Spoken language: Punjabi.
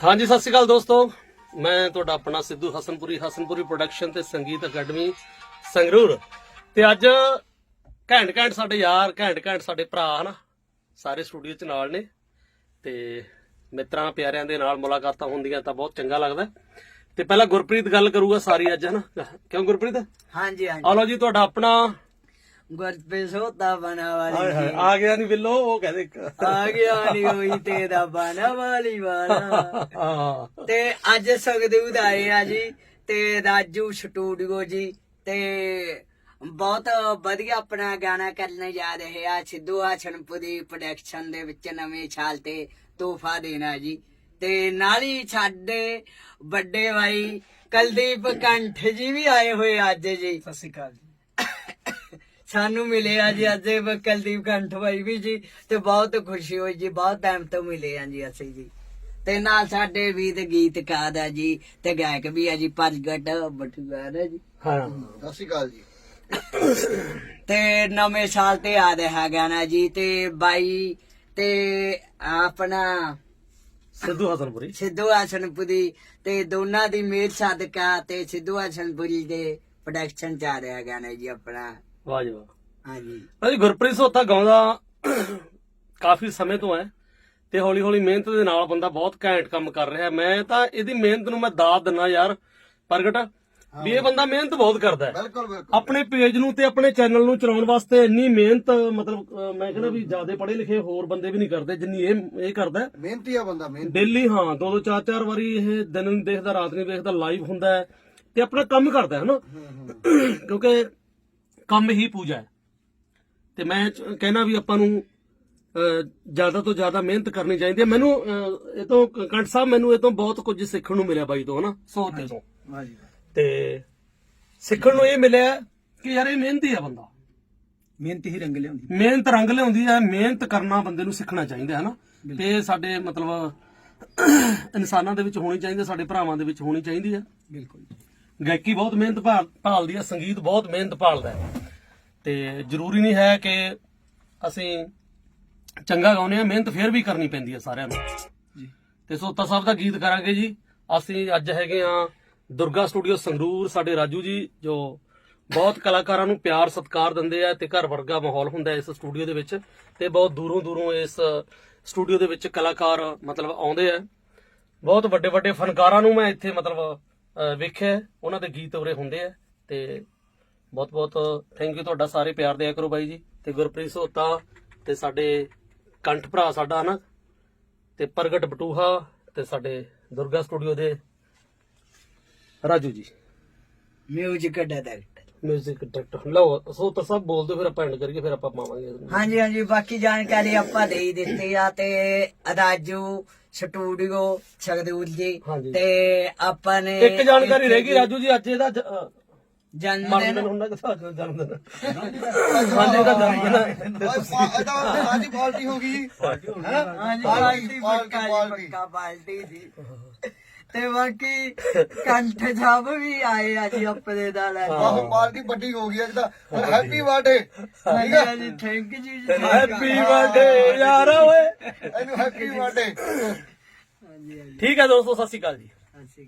ਹਾਂਜੀ ਸਤਿ ਸ਼੍ਰੀ ਅਕਾਲ ਦੋਸਤੋ। ਮੈਂ ਤੁਹਾਡਾ ਆਪਣਾ ਸਿੱਧੂ ਹਸਨਪੁਰੀ ਹਸਨਪੁਰੀ ਪ੍ਰੋਡਕਸ਼ਨ ਤੇ ਸੰਗੀਤ ਅਕੈਡਮੀ ਸੰਗਰੂਰ। ਤੇ ਅੱਜ ਘੈਂਟ ਘੈਂਟ ਸਾਡੇ ਯਾਰ ਘੈਂਟ ਘੈਂਟ ਸਾਡੇ ਭਰਾ ਹਨਾ? ਸਾਰੇ ਸਟੂਡੀਓ 'ਚ ਨਾਲ ਨੇ। ਤੇ ਮਿੱਤਰਾਂ ਪਿਆਰਿਆਂ ਦੇ ਨਾਲ ਮੁਲਾਕਾਤਾਂ ਹੁੰਦੀਆਂ ਤਾਂ ਬਹੁਤ ਚੰਗਾ ਲੱਗਦਾ। ਤੇ ਪਹਿਲਾਂ ਗੁਰਪ੍ਰੀਤ ਗੱਲ ਕਰੂਗਾ ਸਾਰੀ ਅੱਜ ਹਨਾ? ਕਿਉਂ ਗੁਰਪ੍ਰੀਤ? ਹਾਂਜੀ ਹਾਂਜੀ। ਆ ਲਓ ਜੀ ਤੁਹਾਡਾ ਆਪਣਾ ਗੁਰਪ੍ਰੀਤ ਸੋਤਾ ਬਣਾ ਵਾਲੀ ਹਾਏ ਹਾਏ ਆ ਗਿਆ ਨਹੀਂ ਬਿੱਲੋ ਉਹ ਕਹਿੰਦੇ ਆ ਗਿਆ ਨੀ ਉਹੀ ਤੇਰਾ ਬਣਾ ਵਾਲੀ ਵਾਲਾ। ਹਾਂ। ਤੇ ਅੱਜ ਸਗਦੂਦ ਆਏ ਆ ਜੀ ਤੇ ਰਾਜੂ ਸਟੂਡੀਓ ਜੀ ਤੇ ਬਹੁਤ ਵਧੀਆ ਆਪਣਾ ਗਾਣਾ ਕਰਨ ਜਾ ਰਹੇ ਆ। ਸਿੱਧੂ ਆਛਣਪੁਰੀ ਪ੍ਰੋਡਕਸ਼ਨ ਦੇ ਵਿੱਚ ਨਵੇਂ ਸਾਲ ਤੇ ਤੋਹਫਾ ਦੇਣਾ ਜੀ। ਤੇ ਨਾਲ ਹੀ ਸਾਡੇ ਵੱਡੇ ਭਾਈ ਕੁਲਦੀਪ ਕੰਠ ਜੀ ਵੀ ਆਏ ਹੋਏ ਅੱਜ ਜੀ। ਸਤਿ ਸ਼੍ਰੀ ਅਕਾਲ ਜੀ। ਸਾਨੂੰ ਮਿਲੇ ਆ ਜੀ ਅੱਜ ਇਹ ਕੁਲਦੀਪ ਕੰਠ ਭਾਈ ਵੀ ਜੀ ਤੇ ਬਹੁਤ ਖੁਸ਼ੀ ਹੋਈ ਜੀ ਬਹੁਤ ਟਾਈਮ ਤੋਂ ਮਿਲੇ ਆ ਜੀ ਅਸੀਂ ਜੀ। ਤੇ ਨਾਲ ਸਾਡੇ ਵੀ ਤੇ ਗੀਤਕਾਰ ਆ ਜੀ ਤੇ ਗਾਇਕ ਵੀ ਆ ਜੀ ਪ੍ਰਗਟ ਬਟੂਆਰ ਆ ਜੀ। ਹਾਂ। ਸਤਿ ਸ਼੍ਰੀ ਅਕਾਲ ਜੀ। ਤੇ ਨਵੇਂ ਸਾਲ ਤੇ ਆ ਰਿਹਾ ਗਾਣਾ ਜੀ ਤੇ ਬਾਈ ਤੇ ਆਪਣਾ ਸਿੱਧੂ ਹਸਨਪੁਰੀ। ਸਿੱਧੂ ਆਸਨਪੁਰੀ ਤੇ ਦੋਨਾਂ ਦੀ ਮੇਰ ਸਦਕਾ ਤੇ ਸਿੱਧੂ ਆਸਨਪੁਰੀ ਦੇ ਪ੍ਰੋਡਕਸ਼ਨ ਚ ਆ ਰਿਹਾ ਗਾਣਾ ਜੀ ਆਪਣਾ। ਵਾਹ ਜੀ ਵਾਹ। ਹਾਂਜੀ। ਭਾਜੀ ਗੁਰਪ੍ਰੀਤ ਸੋਤਾ ਗਾਉਂਦਾ ਕਾਫੀ ਸਮੇਂ ਤੋਂ ਹੈ ਤੇ ਹੌਲੀ ਹੌਲੀ ਮਿਹਨਤ ਦੇ ਨਾਲ ਬੰਦਾ ਬਹੁਤ ਘੈਂਟ ਕੰਮ ਕਰ ਰਿਹਾ। ਮੈਂ ਤਾਂ ਇਹਦੀ ਮਿਹਨਤ ਨੂੰ ਮੈਂ ਦਾਤ ਦਿੰਨਾ ਯਾਰ ਪ੍ਰਗਟ। ਵੀ ਇਹ ਬੰਦਾ ਮਿਹਨਤ ਬਹੁਤ ਕਰਦਾ ਹੈ। ਬਿਲਕੁਲ ਬਿਲਕੁਲ। ਆਪਣੇ ਪੇਜ ਨੂੰ ਤੇ ਆਪਣੇ ਚੈਨਲ ਨੂੰ ਚਲਾਉਣ ਵਾਸਤੇ ਇੰਨੀ ਮਿਹਨਤ ਮਤਲਬ ਅਹ ਮੈਂ ਕਹਿੰਦਾ ਵੀ ਜ਼ਿਆਦਾ ਪੜ੍ਹੇ ਲਿਖੇ ਹੋਰ ਬੰਦੇ ਵੀ ਨਹੀਂ ਕਰਦੇ ਜਿੰਨੀ ਇਹ ਇਹ ਕਰਦਾ ਹੈ। ਮਿਹਨਤੀ ਆ ਬੰਦਾ ਮਿਹਨਤ। ਡੇਲੀ ਹਾਂ ਦੋ ਦੋ ਚਾਰ ਚਾਰ ਵਾਰੀ ਇਹ ਦਿਨ ਨੂੰ ਦੇਖਦਾ ਰਾਤ ਨੂੰ ਦੇਖਦਾ ਲਾਈਵ ਹੁੰਦਾ ਹੈ ਤੇ ਆਪਣਾ ਕੰਮ ਕਰਦਾ ਹੈ ਹਨਾ? ਕਿਉਂਕਿ ਕੰਮ ਹੀ ਪੂਜਾ ਹੈ। ਤੇ ਮੈਂ ਕਹਿਣਾ ਵੀ ਆਪਾਂ ਨੂੰ ਜ਼ਿਆਦਾ ਤੋਂ ਜ਼ਿਆਦਾ ਮਿਹਨਤ ਕਰਨੀ ਚਾਹੀਦੀ ਹੈ। ਮੈਨੂੰ ਇਹ ਤੋਂ ਕੰਟ ਸਾਹਿਬ ਮੈਨੂੰ ਇਹ ਤੋਂ ਬਹੁਤ ਕੁਝ ਸਿੱਖਣ ਨੂੰ ਮਿਲਿਆ ਬਾਈ ਤੋਂ ਹਨਾ? ਸੋਤੇ ਤੋਂ। ਹਾਂਜੀ। ਤੇ ਸਿੱਖਣ ਨੂੰ ਇਹ ਮਿਲਿਆ ਕਿ ਯਾਰ ਇਹ ਮਿਹਨਤੀ ਆ ਬੰਦਾ। ਮਿਹਨਤ ਹੀ ਰੰਗ ਲਿਆਉਂਦੀ। ਮਿਹਨਤ ਰੰਗ ਲਿਆਉਂਦੀ ਹੈ ਮਿਹਨਤ ਕਰਨਾ ਬੰਦੇ ਨੂੰ ਸਿੱਖਣਾ ਚਾਹੀਦਾ ਹੈ ਨਾ ਤੇ ਸਾਡੇ ਮਤਲਬ ਇਨਸਾਨਾਂ ਦੇ ਵਿੱਚ ਹੋਣੀ ਚਾਹੀਦੀ ਸਾਡੇ ਭਰਾਵਾਂ ਦੇ ਵਿੱਚ ਹੋਣੀ ਚਾਹੀਦੀ ਹੈ। ਬਿਲਕੁਲ ਗਾਇਕੀ ਬਹੁਤ ਮਿਹਨਤ ਭਾਲ- ਭਾਲਦੀ ਹੈ ਸੰਗੀਤ ਬਹੁਤ ਮਿਹਨਤ ਭਾਲਦਾ ਹੈ। ਤੇ ਜ਼ਰੂਰੀ ਨਹੀਂ ਹੈ ਕਿ ਅਸੀਂ ਚੰਗਾ ਗਾਉਂਦੇ ਆ ਮਿਹਨਤ ਫੇਰ ਵੀ ਕਰਨੀ ਪੈਂਦੀ ਹੈ ਸਾਰਿਆਂ ਨੂੰ। ਜੀ। ਤੇ ਸੋਤਾ ਸਾਹਿਬ ਦਾ ਗੀਤ ਕਰਾਂਗੇ ਜੀ। ਅਸੀਂ ਅੱਜ ਹੈਗੇ ਆ ਦੁਰਗਾ ਸਟੂਡੀਓ ਸੰਗਰੂਰ ਸਾਡੇ ਰਾਜੂ ਜੀ ਜੋ ਬਹੁਤ ਕਲਾਕਾਰਾਂ ਨੂੰ ਪਿਆਰ ਸਤਿਕਾਰ ਦਿੰਦੇ ਆ ਤੇ ਘਰ ਵਰਗਾ ਮਾਹੌਲ ਹੁੰਦਾ ਹੈ ਇਸ ਸਟੂਡੀਓ ਦੇ ਵਿੱਚ ਤੇ ਬਹੁਤ ਦੂਰੋਂ ਦੂਰੋਂ ਇਸ ਸਟੂਡੀਓ ਦੇ ਵਿੱਚ ਕਲਾਕਾਰ ਮਤਲਬ ਆਉਂਦੇ ਆ। ਬਹੁਤ ਵੱਡੇ ਵੱਡੇ ਫਨਕਾਰਾਂ ਨੂੰ ਮੈਂ ਇੱਥੇ ਮਤਲਬ ਵੇਖਿਆ। ਉਹਨਾਂ ਦੇ ਗੀਤ ਉਰੇ ਹੁੰਦੇ ਆ ਤੇ ਬਹੁਤ ਬਹੁਤ ਥੈਂਕ ਯੂ ਤੁਹਾਡਾ ਸਾਰੇ ਪਿਆਰ ਦਿਆ ਕਰੋ ਬਾਈ ਜੀ ਤੇ ਗੁਰਪ੍ਰੀਤ ਸੋਤਾ ਤੇ ਸਾਡੇ ਕੰਠ ਭਰਾ ਸਾਡਾ ਹਨਾ ਤੇ ਪ੍ਰਗਟ ਬਟੂਹਾ ਤੇ ਸਾਡੇ ਦੁਰਗਾ ਸਟੂਡੀਓ ਦੇ ਰਾਜੂ ਜੀ ਮਿਊਜ਼ਿਕ ਡਾਇਰੈਕਟਰ 뮤직 ਡਾਇਰੈਕਟਰ ਲਓ ਸੋਤਾ ਸਭ ਬੋਲ ਦਿਓ ਫਿਰ ਆਪਾਂ ਐਂਡ ਕਰੀਏ ਫਿਰ ਆਪਾਂ ਪਾਵਾਂਗੇ। ਹਾਂਜੀ ਹਾਂਜੀ ਬਾਕੀ ਜਾਣਕਾਰੀ ਆਪਾਂ ਦੇ ਹੀ ਦਿੱਤੀ ਆ ਤੇ ਰਾਜੂ ਸਟੂਡੀਓ ਸਗਦੂਰ ਜੀ ਹਾਂਜੀ। ਤੇ ਆਪਾਂ ਨੇ ਇੱਕ ਜਾਣਕਾਰੀ ਰਹਿ ਗਈ ਰਾਜੂ ਜੀ ਅੱਜ ਇਹਦਾ ਜ- ਮਰਨ ਦਿਨ। ਦਿਨ ਹੁੰਦਾ ਕਿ ਸਾਡਾ ਜਨਮ ਦਿਨ? ਸਾਡੇ ਦਾ ਜਨਮ ਦਿਨ। ਹੈ। ਇਹਦਾ ਸਾਡੀ ਪਾਰਟੀ ਹੋ ਗਈ। ਹਾਂਜੀ ਪਾਰਟੀ, ਪਾਰਟੀ ਪਾਰਟੀ, ਪਾਰਟੀ ਜੀ ਤੇ ਬਾਕੀ ਕੰਠ ਸਾਹਿਬ ਵੀ ਆਏ ਆ ਜੀ ਆਪਣੇ ਨਾਲ। ਆਹੋ ਪਾਰਟੀ ਵੱਡੀ ਹੋ ਗਈ ਅੱਜ ਤਾਂ ਹੈਪੀ ਬਰਥਡੇ ਹਾਂਜੀ ਹਾਂਜੀ thank you ji happy birthday ਯਾਰ ਓਏ। ਇਹਨੂੰ ਹੈਪੀ ਬਰਥਡੇ ਹਾਂਜੀ ਹਾਂਜੀ। ਠੀਕ ਹੈ ਦੋਸਤੋ ਸਤਿ ਸ਼੍ਰੀ ਅਕਾਲ ਜੀ। ਅਸੀਂ